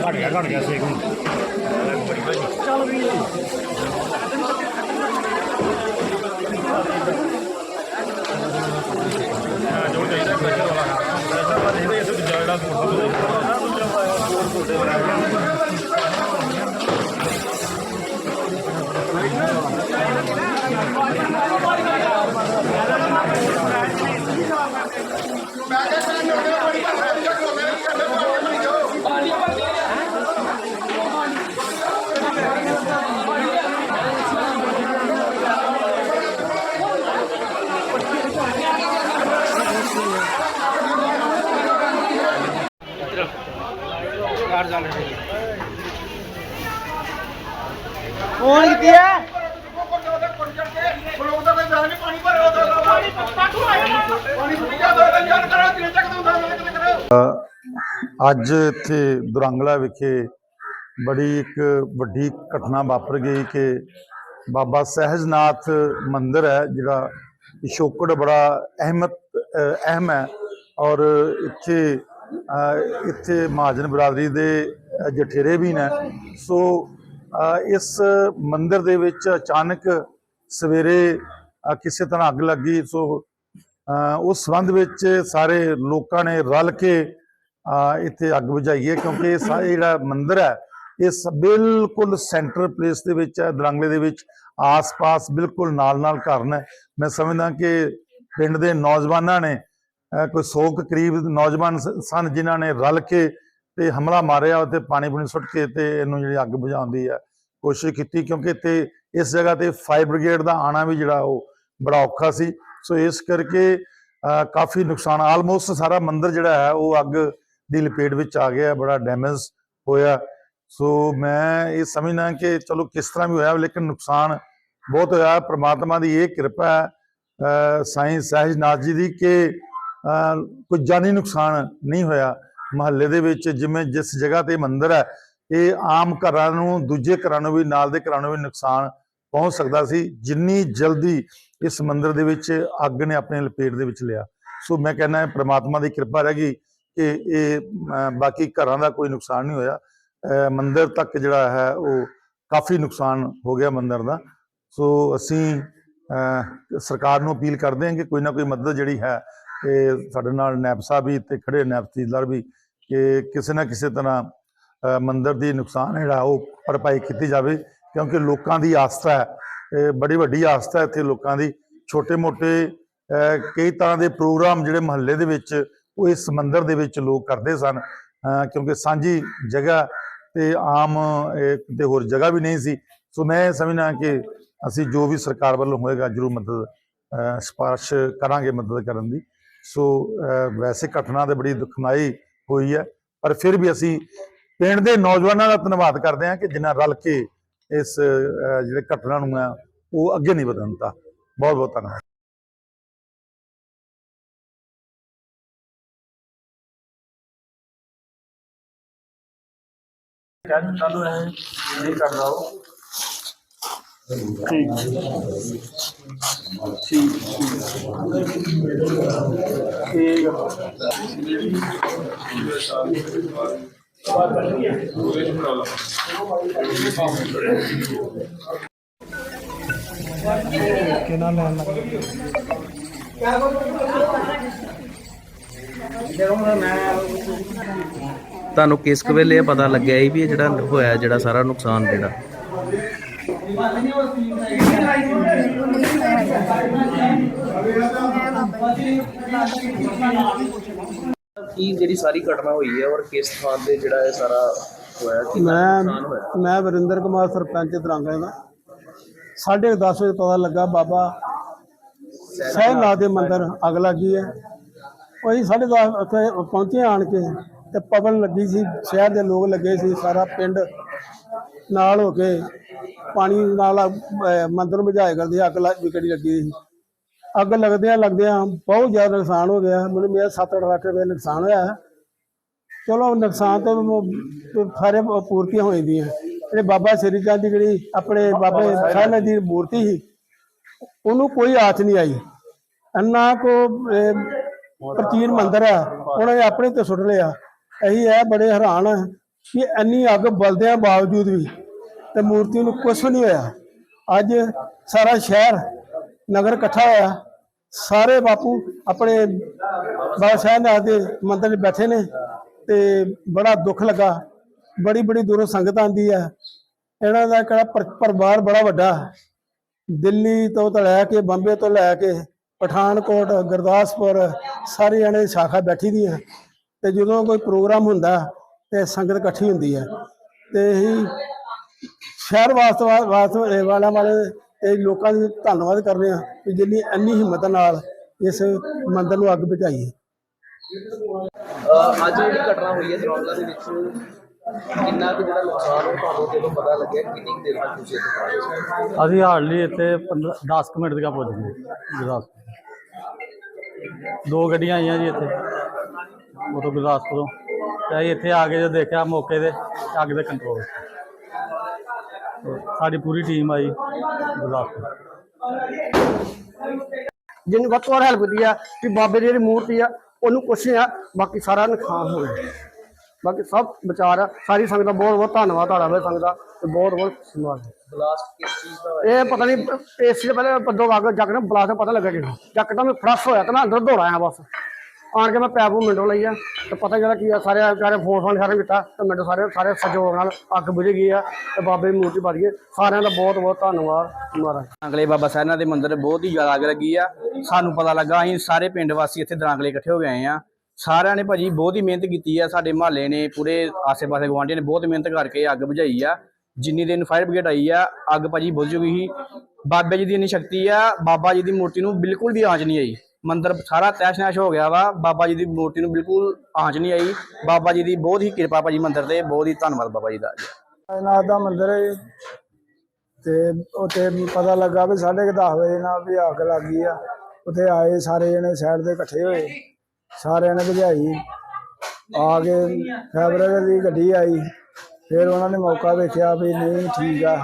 ਘਟ ਗਿਆ ਘਟ ਗਿਆ ਸੇਕ ਹੁਣ। ਕੌਣ ਕੀਤੀ ਹੈ ਅੱਜ ਇੱਥੇ ਦੁਰੰਗਲਾ ਵਿਖੇ ਬੜੀ ਇੱਕ ਵੱਡੀ ਘਟਨਾ ਵਾਪਰ ਗਈ ਕਿ ਬਾਬਾ ਸਹਿਜਨਾਥ ਮੰਦਿਰ ਹੈ, ਜਿਹੜਾ ਪਿਛੋਕੜ ਬੜਾ ਅਹਿਮਤ ਅਹਿਮ ਹੈ ਔਰ ਇੱਥੇ ਇੱਥੇ ਮਹਾਜਨ ਬਰਾਦਰੀ ਦੇ ਜਠੇਰੇ ਵੀ ਨੇ। ਸੋ ਇਸ ਮੰਦਿਰ ਦੇ ਵਿੱਚ ਅਚਾਨਕ ਸਵੇਰੇ ਕਿਸੇ ਤਰ੍ਹਾਂ ਅੱਗ ਲੱਗੀ। ਸੋ ਉਸ ਸੰਬੰਧ ਵਿੱਚ ਸਾਰੇ ਲੋਕਾਂ ਨੇ ਰਲ ਕੇ ਇੱਥੇ ਅੱਗ ਬੁਝਾਈ ਹੈ ਕਿਉਂਕਿ ਇਹ ਸਾ- ਇਹ ਜਿਹੜਾ ਮੰਦਿਰ ਹੈ, ਇਹ ਸ- ਬਿਲਕੁਲ ਸੈਂਟਰ ਪਲੇਸ ਦੇ ਵਿੱਚ ਹੈ, ਦਰਾਂਗਲੇ ਦੇ ਵਿੱਚ। ਆਸ-ਪਾਸ ਬਿਲਕੁਲ ਨਾਲ-ਨਾਲ ਘਰ ਨੇ। ਮੈਂ ਸਮਝਦਾ ਕਿ ਪਿੰਡ ਦੇ ਨੌਜਵਾਨਾਂ ਨੇ ਕੋਈ 100 ਕੁ ਕਰੀਬ ਨੌਜਵਾਨ ਸ- ਸਨ ਜਿਨ੍ਹਾਂ ਨੇ ਰਲ ਕੇ ਤੇ ਹਮਲਾ ਮਾਰਿਆ ਉੱਤੇ ਪਾਣੀ ਪੂਣੀ ਸੁੱਟ ਕੇ ਤੇ ਇਹਨੂੰ ਜਿਹੜੀ ਅੱਗ ਬੁਝਾਉਣ ਦੀ ਹੈ, ਕੋਸ਼ਿਸ਼ ਕੀਤੀ ਕਿਉਂਕਿ ਇੱਥੇ ਇਸ ਜਗ੍ਹਾ ਤੇ ਫਾਇਰ ਬ੍ਰਿਗੇਡ ਦਾ ਆਣਾ ਵੀ ਜਿਹੜਾ ਉਹ ਬੜਾ ਔਖਾ ਸੀ। ਸੋ ਇਸ ਕਰਕੇ ਕਾਫੀ ਨੁਕਸਾਨ ਆਲਮੋਸਟ ਸਾਰਾ ਮੰਦਿਰ ਜਿਹੜਾ ਹੈ, ਉਹ ਅੱਗ ਦੀ ਲਪੇਟ ਵਿੱਚ ਆ ਗਿਆ, ਬੜਾ ਡੈਮੇਜ ਹੋਇਆ। ਸੋ ਮੈਂ ਇਹ ਸਮਝਦਾ ਕਿ ਚਲੋ ਕਿਸ ਤਰ੍ਹਾਂ ਵੀ ਹੋਇਆ, ਲੇਕਿਨ ਨੁਕਸਾਨ ਬਹੁਤ ਹੋਇਆ। ਪ੍ਰਮਾਤਮਾ ਦੀ ਇਹ ਕਿਰਪਾ ਹੈ ਅਹ ਸਾਈਂ ਸਹਿਜਨਾਥ ਜੀ ਦੀ ਕਿ ਕੋਈ ਜਾਨੀ ਨੁਕਸਾਨ ਨਹੀਂ ਹੋਇਆ। ਮਹੱਲੇ ਦੇ ਵਿੱਚ ਜਿਵੇਂ ਜਿਸ ਜਗ੍ਹਾ ਤੇ ਮੰਦਿਰ ਹੈ ਇਹ ਆਮ ਘਰਾਂ ਨੂੰ ਦੂਜੇ ਘਰਾਂ ਨੂੰ ਵੀ ਨਾਲ ਦੇ ਘਰਾਂ ਨੂੰ ਵੀ ਨੁਕਸਾਨ ਪਹੁੰਚ ਸਕਦਾ ਸੀ। ਜਿੰਨੀ ਜਲਦੀ ਇਸ ਮੰਦਿਰ ਦੇ ਵਿੱਚ ਅੱਗ ਨੇ ਆਪਣੇ ਲਪੇਟ ਦੇ ਵਿੱਚ ਲਿਆ। ਸੋ ਮੈਂ ਕਹਿੰਦਾ ਪ੍ਰਮਾਤਮਾ ਦੀ ਕਿਰਪਾ ਰਹਿ ਗਈ ਕਿ ਇਹ ਬਾਕੀ ਘਰਾਂ ਦਾ ਕੋਈ ਨੁਕਸਾਨ ਨਹੀਂ ਹੋਇਆ। ਅਹ, ਮੰਦਿਰ ਤੱਕ ਜਿਹੜਾ ਹੈ ਉਹ ਕਾਫੀ ਨੁਕਸਾਨ ਹੋ ਗਿਆ ਮੰਦਿਰ ਦਾ। ਸੋ ਅਸੀਂ ਅਹ, ਸਰਕਾਰ ਨੂੰ ਅਪੀਲ ਕਰਦੇ ਹਾਂ ਕਿ ਕੋਈ ਨਾ ਕੋਈ ਮਦਦ ਜਿਹੜੀ ਹੈ ਇਹ ਸਾਡੇ ਨਾਲ ਨੈਬ ਸਾਹਿਬ ਵੀ ਤੇ ਖੜੇ ਨੈਬ ਤਹਿਸੀਲਦਾਰ ਵੀ ਕਿ ਕਿਸੇ ਨਾ ਕਿਸੇ ਤਰ੍ਹਾਂ ਮੰਦਰ ਦੀ ਨੁਕਸਾਨ ਜਿਹੜਾ ਉਹ ਭਰਪਾਈ ਕੀਤੀ ਜਾਵੇ ਕਿਉਂਕਿ ਲੋਕਾਂ ਦੀ ਆਸਥਾ ਹੈ। ਬੜੀ ਵੱਡੀ ਆਸਥਾ ਇੱਥੇ ਲੋਕਾਂ ਦੀ। ਛੋਟੇ-ਮੋਟੇ ਕਈ ਤਰ੍ਹਾਂ ਦੇ ਪ੍ਰੋਗਰਾਮ ਜਿਹੜੇ ਮਹੱਲੇ ਦੇ ਵਿੱਚ ਉਹ ਇਸ ਮੰਦਰ ਦੇ ਵਿੱਚ ਲੋਕ ਕਰਦੇ ਸਨ। ਕਿਉਂਕਿ ਸਾਂਝੀ ਜਗ੍ਹਾ ਤੇ ਆਮ ਕਿਤੇ ਹੋਰ ਜਗ੍ਹਾ ਵੀ ਨਹੀਂ ਸੀ। ਸੋ ਮੈਂ ਸਮਝਣਾ ਕਿ ਅਸੀਂ ਜੋ ਵੀ ਸਰਕਾਰ ਵੱਲੋਂ ਹੋਏਗਾ ਜਰੂਰ ਮਦਦ ਅਹ, ਕਰਾਂਗੇ ਮਦਦ ਕਰਨ ਦੀ। ਸੋ ਵੈਸੇ ਘਟਨਾ ਤੇ ਬੜੀ ਦੁਖਦਾਈ ਹੋਈ ਹੈ, ਪਰ ਫਿਰ ਵੀ ਅਸੀਂ ਪਿੰਡ ਦੇ ਨੌਜਵਾਨਾਂ ਦਾ ਧੰਨਵਾਦ ਕਰਦੇ ਹਾਂ ਕਿ ਜਿਨ੍ਹਾਂ ਰਲ ਕੇ ਇਸ ਜਿਹੜੇ ਘਟਨਾ ਨੂੰ ਹੈ ਉਹ ਅੱਗੇ ਨਹੀਂ ਵਧਣ ਦਿੱਤਾ। ਬਹੁਤ ਬਹੁਤ ਧੰਨਵਾਦ। ਤੁਹਾਨੂੰ ਕਿਸ ਕੁ ਵੇਲੇ ਇਹ ਪਤਾ ਲੱਗਿਆ ਸੀ ਵੀ ਇਹ ਜਿਹੜਾ ਹੋਇਆ ਜਿਹੜਾ ਸਾਰਾ ਨੁਕਸਾਨ ਜਿਹੜਾ? ਕੀ ਜਿਹੜੀ ਸਾਰੀ ਘਟਨਾ ਹੋਈ ਹੈ ਔਰ ਕਿਸ ਥਾਂ ਤੇ ਜਿਹੜਾ ਇਹ ਸਾਰਾ ਹੋਇਆ ਕਿ ਮੈਂ ਨੁਕਸਾਨ ਹੋਇਆ? ਮੈਂ ਵਰਿੰਦਰ ਕੁਮਾਰ ਸਰਪੰਚ ਦਰਾਂਗੇ ਦਾ। ਸਾਢੇ 10 ਵਜੇ ਪਤਾ ਲੱਗਾ ਬਾਬਾ ਸਹਿਨਾਥ ਦੇ ਮੰਦਿਰ ਅੱਗ ਲੱਗੀ ਹੈ। ਉਹ ਅਸੀਂ ਸਾਢੇ 10 ਉੱਥੇ ਪਹੁੰਚੇ ਆਣ ਕੇ ਤੇ ਪਵਨ ਲੱਗੀ ਸੀ ਸ਼ਹਿਰ ਦੇ ਲੋਕ ਲੱਗੇ ਸੀ ਸਾਰਾ ਪਿੰਡ ਨਾਲ ਹੋ ਕੇ ਪਾਣੀ ਨਾਲ ਅਹ, ਬੁਝਾਏ ਕਰਦੇ ਅੱਗ ਲੱਗ ਵਿਕੜੀ ਲੱਗੀ ਸੀ। ਅੱਗ ਲੱਗਦਿਆਂ ਲੱਗਦਿਆਂ ਬਹੁਤ ਜ਼ਿਆਦਾ ਨੁਕਸਾਨ ਹੋ ਗਿਆ। ਮੈਨੂੰ ਮੇਰਾ 7-8 ਲੱਖ ਰੁਪਏ ਨੁਕਸਾਨ ਹੋਇਆ। ਚਲੋ ਨੁਕਸਾਨ ਤੋਂ ਸਾਰੇ ਪੂਰਤੀਆਂ ਹੋ ਜਾਂਦੀਆਂ ਜਿਹੜੇ ਬਾਬਾ ਸ੍ਰੀ ਚੰਦ ਦੀ ਜਿਹੜੀ ਆਪਣੇ ਬਾਬੇ ਸਾਹਿਬ ਦੀ ਮੂਰਤੀ ਸੀ ਉਹਨੂੰ ਕੋਈ ਆਚ ਨਹੀਂ ਆਈ। ਇੰਨਾ ਕੋ ਅਹ, ਪ੍ਰਾਚੀਨ ਮੰਦਿਰ ਆ ਉਹਨੇ ਆਪਣੇ ਤੇ ਸੁੱਟ ਲਿਆ। ਅਸੀਂ ਇਹ ਬੜੇ ਹੈਰਾਨ ਕਿ ਇੰਨੀ ਅੱਗ ਬਲਦਿਆਂ ਬਾਵਜੂਦ ਵੀ ਤੇ ਮੂਰਤੀ ਨੂੰ ਕੁਛ ਨਹੀਂ ਹੋਇਆ। ਅੱਜ ਸਾਰਾ ਸ਼ਹਿਰ, ਨਗਰ ਇਕੱਠਾ ਹੋਇਆ। ਸਾਰੇ ਬਾਪੂ ਆਪਣੇ ਬਾਬਾ ਸਾਹਿਬ ਦੇ ਮੰਦਰ 'ਚ ਬੈਠੇ ਨੇ ਤੇ ਬੜਾ ਦੁੱਖ ਲੱਗਾ। ਬੜੀ ਬੜੀ ਦੂਰੋਂ ਸੰਗਤ ਆਂਦੀ ਆ ਇਹਨਾਂ ਦਾ ਕਿਹੜਾ ਪਰਿਵਾਰ ਬੜਾ ਵੱਡਾ ਦਿੱਲੀ ਤੋਂ ਤਾਂ ਲੈ ਕੇ ਬੰਬੇ ਤੋਂ ਲੈ ਕੇ ਪਠਾਨਕੋਟ, ਗੁਰਦਾਸਪੁਰ, ਸਾਰੇ ਜਣੇ ਸ਼ਾਖਾ ਬੈਠੀ ਦੀਆਂ ਹੈ। ਤੇ ਜਦੋਂ ਕੋਈ ਪ੍ਰੋਗਰਾਮ ਹੁੰਦਾ ਤੇ ਸੰਗਤ ਇਕੱਠੀ ਹੁੰਦੀ ਹੈ। ਤੇ ਹੀ ਸ਼ਹਿਰ ਵਾਸਤੇ ਵਾਸਤੇ ਵਾਲਾ ਵਾਲੇ ਤੇ ਲੋਕਾਂ ਦੀ ਧੰਨਵਾਦ ਕਰਦੇ ਆ ਕਿ ਜਿੰਨੀ ਇੰਨੀ ਹਿੰਮਤ ਨਾਲ ਇਸ ਮੰਦਰ ਨੂੰ ਅੱਗ ਬੁਝਾਈ ਹੈ। ਅੱਜ ਜਿਹੜੀ ਘਟਨਾ ਹੋਈ ਹੈ ਦਰੌਂਲਾ ਦੇ ਵਿੱਚ ਕਿੰਨਾ ਕੁ ਜਿਹੜਾ ਨੁਕਸਾਨ ਹੋ ਤੁਹਾਨੂੰ ਜਦੋਂ ਪਤਾ ਲੱਗਿਆ ਕਿੰਨੀ ਦੇਰ ਤੱਕ ਤੁਸੀਂ ਇੱਥੇ? ਅਸੀਂ ਹਾਰਡਲੀ ਇੱਥੇ 15 10 ਕੁ ਮਿੰਟ ਤੱਕ ਪਹੁੰਚ ਗਏ ਗੁਰਦਾਸਪੁਰ। ਦੋ ਗੱਡੀਆਂ ਆਈਆਂ ਜੀ ਇੱਥੇ ਉਦੋਂ ਗੁਰਦਾਸਪੁਰੋਂ। ਤੇ ਅਸੀਂ ਇੱਥੇ ਆ ਕੇ ਜਦੋਂ ਦੇਖਿਆ ਮੌਕੇ ਤੇ ਅੱਗ ਦੇ ਕੰਟਰੋਲ ਸਾਡੀ ਪੂਰੀ ਟੀਮ ਆਈ ਗੁਰਦਾਸਪੁਰ ਜਿੰਨੀ ਵੱਧ ਤੋਂ ਵੱਧ ਹੈਲਪ ਕੀਤੀ ਆ ਕਿ ਬਾਬੇ ਦੀ ਜਿਹੜੀ ਮੂਰਤੀ ਆ ਉਹਨੂੰ ਕੁਛ ਨਹੀਂ ਆ ਬਾਕੀ ਸਾਰਾ ਨੁਕਸਾਨ ਹੋ ਗਿਆ। ਬਾਕੀ ਸਭ ਵਿਚਾਰ ਆ ਸਾਰੀ ਸੰਗਤ ਦਾ ਬਹੁਤ ਬਹੁਤ ਧੰਨਵਾਦ ਤੁਹਾਡਾ ਵੇ ਸੰਗਤ ਦਾ ਤੇ ਬਹੁਤ ਬਹੁਤ ਧੰਨਵਾਦ। ਬਲਾਸਟ ਕਿਸ ਚੀਜ਼ ਦਾ ਹੋਇਆ? ਇਹ ਪਤਾ ਨਹੀਂ ਏਸੀ ਦੇ ਪਹਿਲੇ ਪੱਦੋ ਅੱਗ ਜੱਗ ਨਾ ਬਲਾਸ ਪਤਾ ਲੱਗਾ ਕਿ ਜੱਕਦਮ ਫਰਸ਼ ਹੋਇਆ ਤੇ ਮੈਂ ਅੰਦਰ ਦੌੜ ਆਇਆ ਬਸ। ਆਣ ਕੇ ਮੈਂ ਪੈਪ ਨੂੰ ਮਿੰਟੋ ਲਈ ਆ, ਤੇ ਪਤਾ ਜਿਹੜਾ ਕੀ ਆ ਸਾਰੇ ਸਾਰੇ ਫੋਨ ਫੋਨ ਸਾਰੇ ਕੀਤਾ, ਤੇ ਮਿੰਟੋ ਸਾਰੇ ਸਾਰੇ ਸਹਿਯੋਗ ਨਾਲ ਅੱਗ ਬੁਝ ਗਈ ਆ, ਤੇ ਬਾਬੇ ਦੀ ਮੂਰਤੀ ਵੱਧ ਗਈ। ਸਾਰਿਆਂ ਦਾ ਬਹੁਤ ਬਹੁਤ ਧੰਨਵਾਦ, ਮਹਾਰਾਜ। ਦਰਾਂਗਲੇ ਬਾਬਾ ਸਾਹਿਬ ਦੇ ਮੰਦਿਰ ਬਹੁਤ ਹੀ ਜ਼ਿਆਦਾ ਅੱਗ ਲੱਗੀ ਆ। ਸਾਨੂੰ ਪਤਾ ਲੱਗਾ, ਅਸੀਂ ਸਾਰੇ ਪਿੰਡ ਵਾਸੀ ਇੱਥੇ ਦਰਾਂਗਲੇ ਇਕੱਠੇ ਹੋ ਗਏ ਆਏ ਆ। ਸਾਰਿਆਂ ਨੇ ਭਾਜੀ ਬਹੁਤ ਹੀ ਮਿਹਨਤ ਕੀਤੀ ਆ, ਸਾਡੇ ਮਹੱਲੇ ਨੇ, ਪੂਰੇ ਆਸੇ-ਪਾਸੇ ਗਵਾਂਢੀਆਂ ਨੇ ਬਹੁਤ ਮਿਹਨਤ ਕਰਕੇ ਅੱਗ ਬੁਝਾਈ ਆ। ਜਿੰਨੀ ਦਿਨ ਫਾਇਰ ਬ੍ਰਿਗੇਡ ਆਈ ਆ, ਅੱਗ ਭਾਜੀ ਬੁਝ ਜੂਗੀ ਸੀ। ਬਾਬਾ ਜੀ ਦੀ ਇੰਨੀ ਸ਼ਕਤੀ ਆ, ਬਾਬਾ ਜੀ ਦੀ ਮੂਰਤੀ ਨੂੰ ਬਿਲਕੁਲ ਵੀ ਆਂਚ ਨਹੀਂ ਆਈ। ਮੰਦਿਰ ਸਾਰਾ ਤੈਸ਼-ਨੈਸ਼ ਹੋ ਗਿਆ ਵਾ। ਬਾਬਾ ਜੀ ਦੀ ਮੂਰਤੀ ਨੂੰ ਬਿਲਕੁਲ ਆਂਚ ਨਹੀਂ ਆਈ। ਬਾਬਾ ਜੀ ਦੀ ਬਹੁਤ ਹੀ ਕਿਰਪਾ ਭਾਜੀ ਮੰਦਿਰ ਤੇ। ਬਹੁਤ ਹੀ ਧੰਨਵਾਦ ਬਾਬਾ ਜੀ ਦਾ। ਨਾਥ ਦਾ ਮੰਦਿਰ ਹੈ ਤੇ ਉੱਥੇ ਪਤਾ ਲੱਗਾ ਵੀ 10:30 ਵਜੇ ਨਾਲ ਵੀ ਅੱਗ ਲੱਗ ਗਈ ਆ। ਉੱਥੇ ਆਏ ਸਾਰੇ ਜਣੇ ਸਾਈਡ ਦੇ ਇਕੱਠੇ ਹੋਏ। ਸਾਰਿਆਂ ਨੇ ਭਜਾਈ। ਆ ਕੇ ਫੈਬਰਿਕ ਦੀ ਗੱਡੀ ਆਈ। ਫਿਰ ਉਹਨਾਂ ਨੇ ਮੌਕਾ ਵੇਖਿਆ ਵੀ ਨਹੀਂ, ਠੀਕ ਆ।